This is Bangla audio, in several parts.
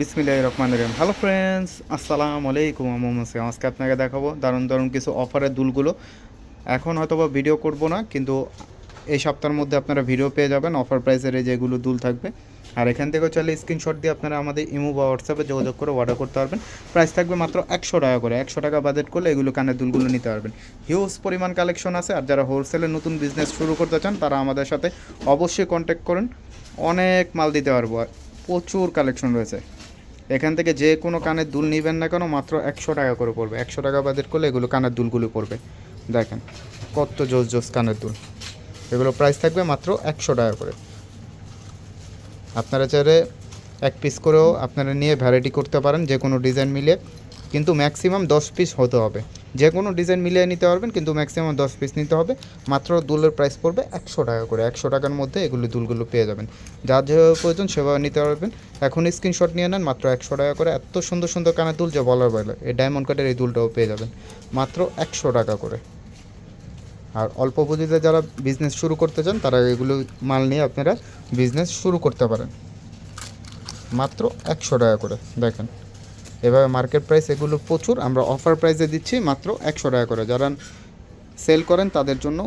বিসমিল্লাহ রহমান রহিম। হ্যালো ফ্রেন্ডস আসসালামু আলাইকুম। মোহাম্মদ সিয়াম। আজকে আপনাকে দেখাবো দারুণ দারুণ কিছু অফারের দুলগুলো। এখন হয়তো বা ভিডিও করব না, কিন্তু এই সপ্তাহের মধ্যে আপনারা ভিডিও পেয়ে যাবেন অফার প্রাইসের যেগুলো দুল থাকবে। আর এখান থেকেও চাইলে স্ক্রিনশট দিয়ে আপনারা আমাদের ইমো বা হোয়াটসঅ্যাপে যোগাযোগ করে অর্ডার করতে পারবেন। প্রাইস থাকবে মাত্র একশো টাকা করে। একশো টাকা বাজেট করলে এগুলো কানের দুলগুলো নিতে পারবেন। হিউজ পরিমাণ কালেকশন আছে। আর যারা হোলসেলে নতুন বিজনেস শুরু করতে চান, তারা আমাদের সাথে অবশ্যই কন্ট্যাক্ট করেন। অনেক মাল দিতে পারব। প্রচুর কালেকশন রয়েছে। এখান থেকে যে কোনো কানের দুল নেবেন না কেন, মাত্র একশো টাকা করে পড়বে। একশো টাকা বাদের করলে এগুলো কানের দুলগুলো পড়বে। দেখেন, কত জোস জোস কানের দুল। এগুলো প্রাইস থাকবে মাত্র একশো টাকা করে। আপনারা চাইলে এক পিস করেও আপনারা নিয়ে ভ্যারাইটি করতে পারেন, যে কোনো ডিজাইন মিলে কিন্তু ম্যাক্সিমাম দশ পিস হতে হবে। যে কোনো ডিজাইন মিলিয়ে নিতে পারবেন, কিন্তু ম্যাক্সিমাম দশ পিস নিতে হবে। মাত্র দুলের প্রাইস পড়বে একশো টাকা করে। একশো টাকার মধ্যে এগুলো দুলগুলো পেয়ে যাবেন। যার যেভাবে প্রয়োজন সেভাবে নিতে পারবেন। এখন স্ক্রিনশট নিয়ে নেন, মাত্র একশো টাকা করে। এত সুন্দর সুন্দর কানের দুল যে বলার বাইরে এই ডায়মন্ড কাটের এই দুলটাও পেয়ে যাবেন। মাত্র একশো টাকা করে। আর অল্প পুঁজিতে যারা বিজনেস শুরু করতে চান, তারা এগুলো মাল নিয়ে আপনারা বিজনেস শুরু করতে পারেন। মাত্র একশো টাকা করে। দেখেন। এভাবে মার্কেট প্রাইস এগুলো প্রচুর, আমরা অফার প্রাইসে দিচ্ছি মাত্র একশো টাকা করে। যারা সেল করেন, তাদের জন্য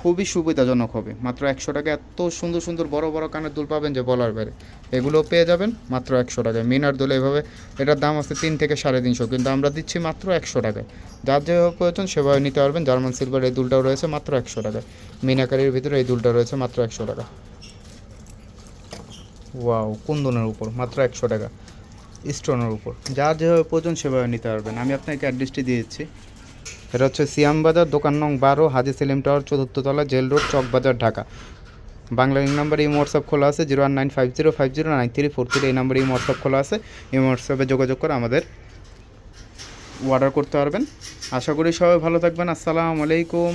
খুবই সুবিধাজনক হবে। মাত্র একশো টাকা, এত সুন্দর সুন্দর বড় বড় কানের দুল পাবেন যে বলার বাইরে। এগুলো পেয়ে যাবেন মাত্র একশো টাকায়। মিনার দুল এভাবে, এটার দাম আছে তিন থেকে সাড়ে তিনশো, কিন্তু আমরা দিচ্ছি মাত্র একশো টাকায়। যার যেভাবে প্রয়োজন সেভাবে নিতে পারবেন। জার্মান সিলভার এই দুলটাও রয়েছে মাত্র একশো টাকায়। মিনাকারির ভিতরে এই দুলটা রয়েছে মাত্র একশো টাকা। ওয়াও, কুন্দনের উপর মাত্র একশো টাকা। স্টোনের উপর। যার যেভাবে প্রয়োজন সেভাবে নিতে পারবেন। আমি আপনাকে অ্যাড্রেসটি দিয়ে দিচ্ছি। এটা হচ্ছে সিয়াম বাজার দোকান নং বারো, হাজি সেলিম টাওয়ার, চতুর্থ তলা, জেল রোড, চকবাজার, ঢাকা। বাংলা এই নাম্বার, এই হোয়াটসঅ্যাপ খোলা আছে, zero one nine five zero five zero nine three four three. এই নাম্বারে, এই হোয়াটসঅ্যাপ খোলা আছে। এই হোয়াটসঅ্যাপে যোগাযোগ করে আমাদের অর্ডার করতে পারবেন। আশা করি সবাই ভালো থাকবেন। আসসালামু আলাইকুম।